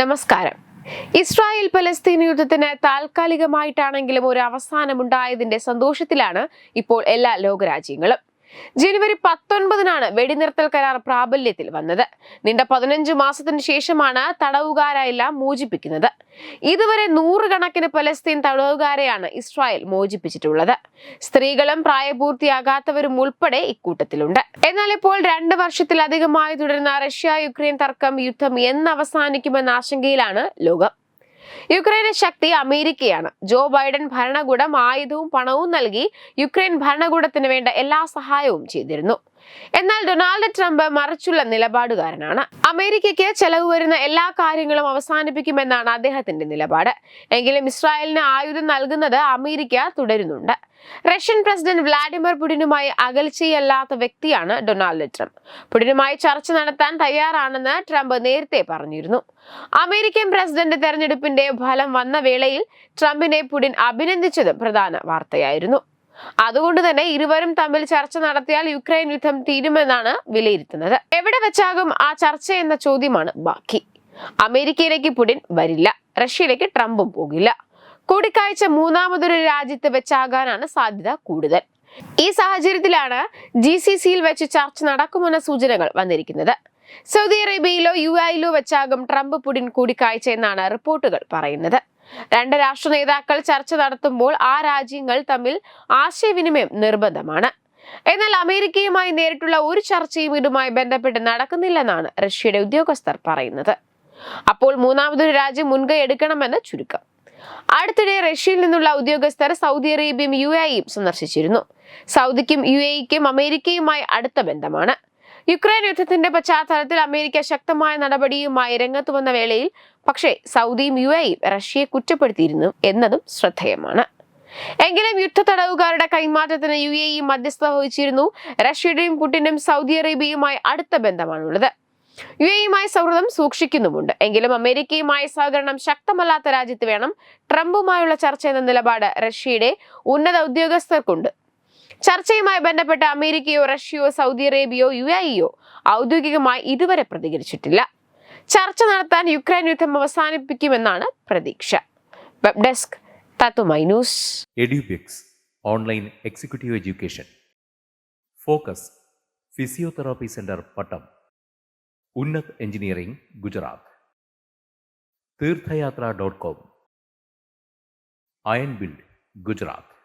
നമസ്കാരം. Israel Palestine യുദ്ധത്തിന് താൽക്കാലികമായിട്ടാണെങ്കിലും ഒരു അവസാനമുണ്ടായതിന്റെ സന്തോഷത്തിലാണ് ഇപ്പോൾ എല്ലാ ലോകരാജ്യങ്ങളും. ജനുവരി പത്തൊൻപതിനാണ് വെടിനിർത്തൽ കരാർ പ്രാബല്യത്തിൽ വന്നത്. നീണ്ട പതിനഞ്ച് മാസത്തിന് ശേഷമാണ് തടവുകാരെല്ലാം മോചിപ്പിക്കുന്നത്. ഇതുവരെ നൂറുകണക്കിന് പലസ്തീൻ തടവുകാരെയാണ് ഇസ്രായേൽ മോചിപ്പിച്ചിട്ടുള്ളത്. സ്ത്രീകളും പ്രായപൂർത്തിയാകാത്തവരും ഉൾപ്പെടെ ഇക്കൂട്ടത്തിലുണ്ട്. എന്നാൽ ഇപ്പോൾ രണ്ട് വർഷത്തിലധികമായി തുടരുന്ന റഷ്യ യുക്രൈൻ തർക്കം യുദ്ധം എന്ന് അവസാനിക്കുമെന്ന ആശങ്കയിലാണ് ലോകം. യുക്രൈന്റെ ശക്തി അമേരിക്കയാണ്. ജോ ബൈഡൻ ഭരണകൂടം ആയുധവും പണവും നൽകി യുക്രൈൻ ഭരണകൂടത്തിന് വേണ്ട എല്ലാ സഹായവും ചെയ്തിരുന്നു. എന്നാൽ ഡൊണാൾഡ് ട്രംപ് മറിച്ചുള്ള നിലപാടുകാരനാണ്. അമേരിക്കയ്ക്ക് ചെലവ് വരുന്ന എല്ലാ കാര്യങ്ങളും അവസാനിപ്പിക്കുമെന്നാണ് അദ്ദേഹത്തിന്റെ നിലപാട്. എങ്കിലും ഇസ്രായേലിന് ആയുധം നൽകുന്നത് അമേരിക്ക തുടരുന്നുണ്ട്. റഷ്യൻ പ്രസിഡന്റ് വ്ളാഡിമിർ പുടിനുമായി അകൽച്ചയല്ലാത്ത വ്യക്തിയാണ് ഡൊണാൾഡ് ട്രംപ്. പുടിനുമായി ചർച്ച നടത്താൻ തയ്യാറാണെന്ന് ട്രംപ് നേരത്തെ പറഞ്ഞിരുന്നു. അമേരിക്കൻ പ്രസിഡന്റ് തെരഞ്ഞെടുപ്പിന്റെ ഫലം വന്ന വേളയിൽ ട്രംപിനെ പുടിൻ അഭിനന്ദിച്ചതും പ്രധാന വാർത്തയായിരുന്നു. അതുകൊണ്ട് തന്നെ ഇരുവരും തമ്മിൽ ചർച്ച നടത്തിയാൽ യുക്രൈൻ യുദ്ധം തീരുമെന്നാണ് വിലയിരുത്തുന്നത്. എവിടെ വെച്ചാകും ആ ചർച്ച എന്ന ചോദ്യമാണ് ബാക്കി. അമേരിക്കയിലേക്ക് പുടിൻ വരില്ല. റഷ്യയിലേക്ക് ട്രംപും പോകില്ല. കൂടിക്കാഴ്ച മൂന്നാമതൊരു രാജ്യത്ത് വെച്ചാകാനാണ് സാധ്യത കൂടുതൽ. ഈ സാഹചര്യത്തിലാണ് ജി സി സിയിൽ വെച്ച് ചർച്ച നടക്കുമെന്ന സൂചനകൾ വന്നിരിക്കുന്നത്. സൗദി അറേബ്യയിലോ യു എയിലോ വെച്ചാകും ട്രംപ് പുടിൻ കൂടിക്കാഴ്ച എന്നാണ് റിപ്പോർട്ടുകൾ പറയുന്നത്. രണ്ട് രാഷ്ട്ര നേതാക്കൾ ചർച്ച നടത്തുമ്പോൾ ആ രാജ്യങ്ങൾ തമ്മിൽ ആശയവിനിമയം നിർബന്ധമാണ്. എന്നാൽ അമേരിക്കയുമായി നേരിട്ടുള്ള ഒരു ചർച്ചയും ഇതുമായി ബന്ധപ്പെട്ട് നടക്കുന്നില്ലെന്നാണ് റഷ്യയുടെ ഉദ്യോഗസ്ഥർ പറയുന്നത്. അപ്പോൾ മൂന്നാമതൊരു രാജ്യം മുൻകൈ എടുക്കണമെന്ന് ചുരുക്കം. അടുത്തിടെ റഷ്യയിൽ നിന്നുള്ള ഉദ്യോഗസ്ഥർ സൗദി അറേബ്യയും യു എയും സന്ദർശിച്ചിരുന്നു. സൗദിക്കും യു എക്കും അമേരിക്കയുമായി അടുത്ത ബന്ധമാണ്. യുക്രൈൻ യുദ്ധത്തിന്റെ പശ്ചാത്തലത്തിൽ അമേരിക്ക ശക്തമായ നടപടിയുമായി രംഗത്ത് വന്ന വേളയിൽ പക്ഷേ സൗദിയും യു എയും റഷ്യയെ കുറ്റപ്പെടുത്തിയിരുന്നു എന്നതും ശ്രദ്ധേയമാണ്. എങ്കിലും യുദ്ധ തടവുകാരുടെ കൈമാറ്റത്തിന് യു എ ഇ മധ്യസ്ഥ വഹിച്ചിരുന്നു. റഷ്യയുടെയും പുടിനും സൗദി അറേബ്യയുമായി അടുത്ത ബന്ധമാണുള്ളത്. യു എയുമായി സൗഹൃദം സൂക്ഷിക്കുന്നുമുണ്ട്. എങ്കിലും അമേരിക്കയുമായി സഹകരണം ശക്തമല്ലാത്ത രാജ്യത്ത് വേണം. ട്രംപുമായുള്ള ചർച്ച എന്ന നിലപാട് റഷ്യയുടെ ഉന്നത ഉദ്യോഗസ്ഥർക്കുണ്ട്. ചർച്ചയുമായി ബന്ധപ്പെട്ട് അമേരിക്കയോ റഷ്യയോ സൗദി അറേബ്യയോ യു എയോ ഔദ്യോഗികമായി ഇതുവരെ പ്രതികരിച്ചിട്ടില്ല. ചർച്ച നടത്താൻ യുക്രൈൻ യുദ്ധം അവസാനിപ്പിക്കുമെന്നാണ് പ്രതീക്ഷ. Web desk online executive education. Focus physiotherapy centre Pattom. Unnat engineering Gujarat. Theerthayathra dot com. Iron build Gujarat.